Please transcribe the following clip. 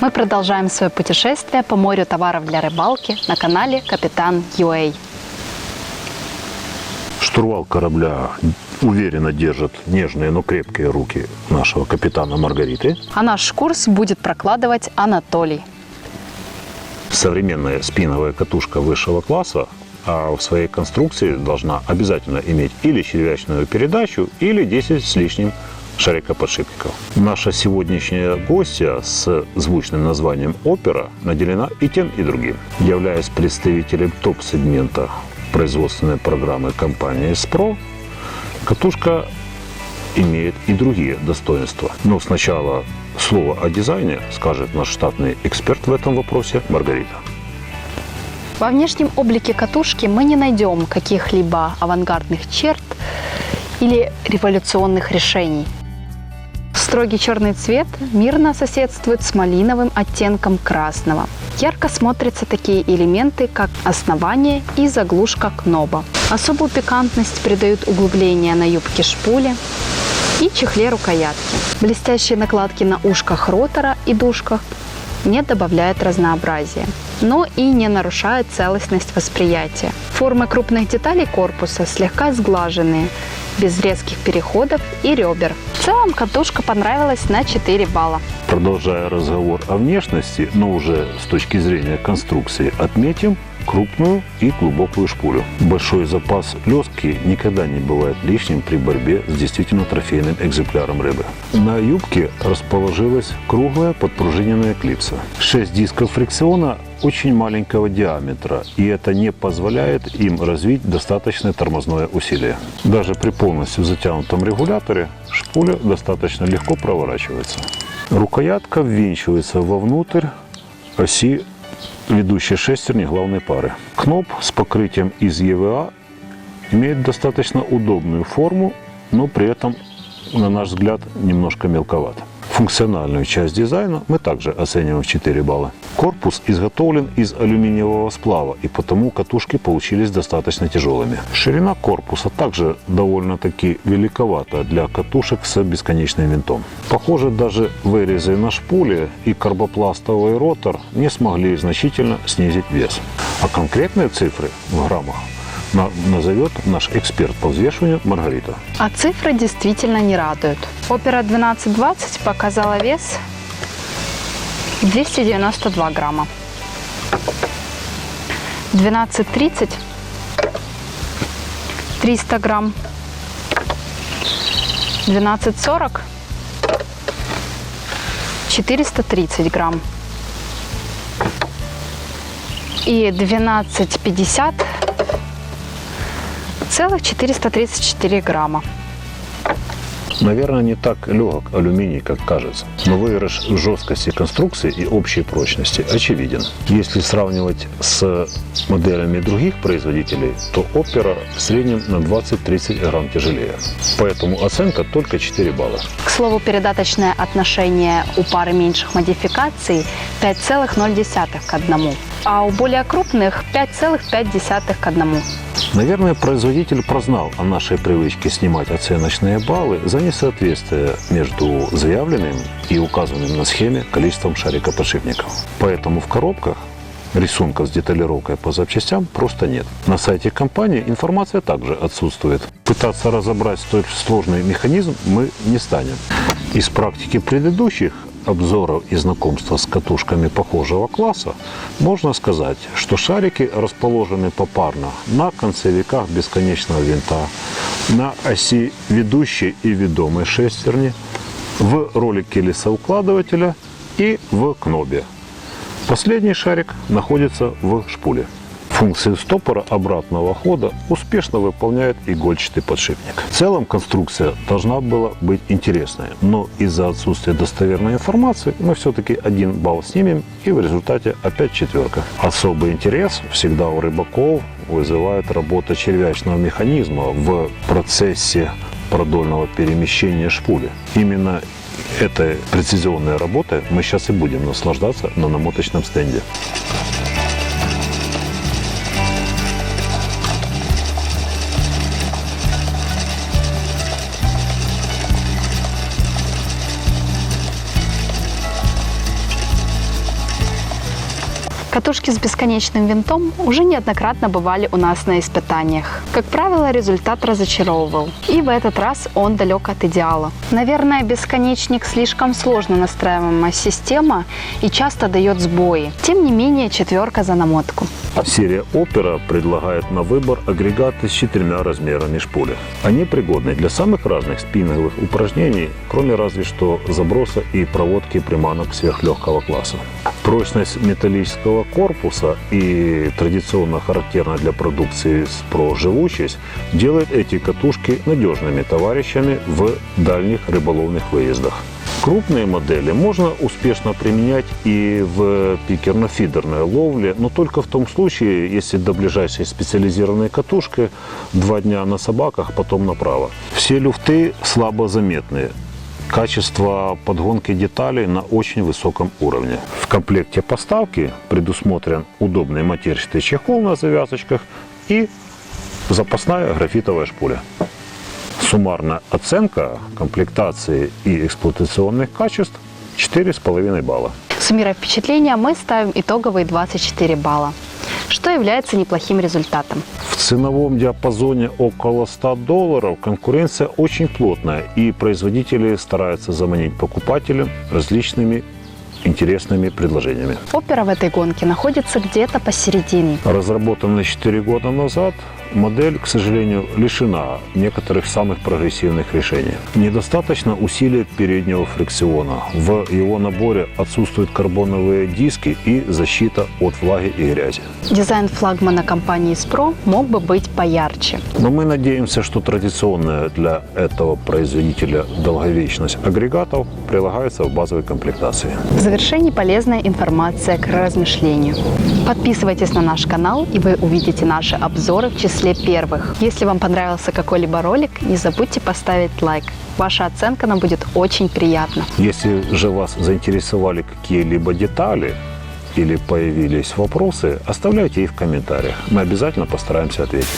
Мы продолжаем свое путешествие по морю товаров для рыбалки на канале Капитан Юэй. Штурвал корабля уверенно держат нежные, но крепкие руки нашего капитана Маргариты. А наш курс будет прокладывать Анатолий. Современная спиновая катушка высшего класса а в своей конструкции должна обязательно иметь или червячную передачу, или 10 с лишним шарикоподшипников. Наша сегодняшняя гостья с звучным названием «Опера» наделена и тем, и другим. Являясь представителем топ-сегмента производственной программы компании «СПРО», катушка имеет и другие достоинства. Но сначала слово о дизайне скажет наш штатный эксперт в этом вопросе Маргарита. Во внешнем облике катушки мы не найдем каких-либо авангардных черт или революционных решений. Строгий черный цвет мирно соседствует с малиновым оттенком красного. Ярко смотрятся такие элементы, как основание и заглушка кноба. Особую пикантность придают углубления на юбке шпули и чехле рукоятки. Блестящие накладки на ушках ротора и дужках не добавляют разнообразия но и не нарушают целостность восприятия. Формы крупных деталей корпуса слегка сглаженные, без резких переходов и ребер. В целом катушка понравилась на 4 балла. Продолжая разговор о внешности, но уже с точки зрения конструкции, отметим крупную и глубокую шпулю. Большой запас лески никогда не бывает лишним при борьбе с действительно трофейным экземпляром рыбы. На юбке расположилась круглая подпружиненная клипса. Шесть дисков фрикциона очень маленького диаметра, и это не позволяет им развить достаточное тормозное усилие. Даже при полностью затянутом регуляторе шпуля достаточно легко проворачивается. Рукоятка ввинчивается вовнутрь оси ведущей шестерни главной пары. Кноп с покрытием из ЕВА имеет достаточно удобную форму, но при этом, на наш взгляд, немножко мелковат. Функциональную часть дизайна мы также оцениваем в 4 балла. Корпус изготовлен из алюминиевого сплава, и потому катушки получились достаточно тяжелыми. Ширина корпуса также довольно-таки великовата для катушек с бесконечным винтом. Похоже, даже вырезы на шпуле и карбопластовый ротор не смогли значительно снизить вес. А конкретные цифры в граммах назовет наш эксперт по взвешиванию Маргарита. А цифры действительно не радуют. Опера 1220 показала вес 292 грамма. 1230 300 грамм. 1240 430 грамм. И 1250 целых 434 грамма. Наверное, не так легок алюминий, как кажется. Но выигрыш жесткости конструкции и общей прочности очевиден. Если сравнивать с моделями других производителей, то опера в среднем на 20-30 грамм тяжелее. Поэтому оценка только 4 балла. К слову, передаточное отношение у пары меньших модификаций 5,0 к 1, а у более крупных 5,5 к 1. Наверное, производитель прознал о нашей привычке снимать оценочные баллы за несоответствие между заявленным и указанным на схеме количеством шарикоподшипников. Поэтому в коробках рисунков с деталировкой по запчастям просто нет. На сайте компании информация также отсутствует. Пытаться разобрать столь сложный механизм мы не станем. Из практики предыдущих обзоров и знакомства с катушками похожего класса, можно сказать, что шарики расположены попарно на концевиках бесконечного винта, на оси ведущей и ведомой шестерни, в ролике лесоукладывателя и в кнобе. Последний шарик находится в шпуле. Функцию стопора обратного хода успешно выполняет игольчатый подшипник. В целом конструкция должна была быть интересной, но из-за отсутствия достоверной информации мы все-таки один балл снимем и в результате опять четверка. Особый интерес всегда у рыбаков вызывает работа червячного механизма в процессе продольного перемещения шпули. Именно этой прецизионной работой мы сейчас и будем наслаждаться на намоточном стенде. Катушки с бесконечным винтом уже неоднократно бывали у нас на испытаниях. Как правило, результат разочаровывал. И в этот раз он далек от идеала. Наверное, бесконечник слишком сложно настраиваемая система и часто дает сбои. Тем не менее, четверка за намотку. Серия Opera предлагает на выбор агрегаты с четырьмя размерами шпули. Они пригодны для самых разных спиннинговых упражнений, кроме разве что заброса и проводки приманок сверхлегкого класса. Прочность металлического корпуса и традиционно характерная для продукции про живучесть делает эти катушки надежными товарищами в дальних рыболовных выездах. Крупные модели можно успешно применять и в пикерно-фидерной ловле, но только в том случае, если до ближайшей специализированной катушки два дня на собаках, потом направо. Все люфты слабо заметные. Качество подгонки деталей на очень высоком уровне. В комплекте поставки предусмотрен удобный матерчатый чехол на завязочках и запасная графитовая шпуля. Суммарная оценка комплектации и эксплуатационных качеств 4,5 балла. Суммируя впечатления, мы ставим итоговые 24 балла, что является неплохим результатом. В ценовом диапазоне около 100 долларов конкуренция очень плотная, и производители стараются заманить покупателя различными интересными предложениями. Опера в этой гонке находится где-то посередине. Разработанная 4 года назад, модель, к сожалению, лишена некоторых самых прогрессивных решений. Недостаточно усилия переднего фрикциона. В его наборе отсутствуют карбоновые диски и защита от влаги и грязи. Дизайн флагмана компании Spro мог бы быть поярче. Но мы надеемся, что традиционная для этого производителя долговечность агрегатов прилагается в базовой комплектации. В завершении полезная информация к размышлению. Подписывайтесь на наш канал, и вы увидите наши обзоры в числе первых. Если вам понравился какой-либо ролик, не забудьте поставить лайк. Ваша оценка нам будет очень приятна. Если же вас заинтересовали какие-либо детали или появились вопросы, оставляйте их в комментариях. Мы обязательно постараемся ответить.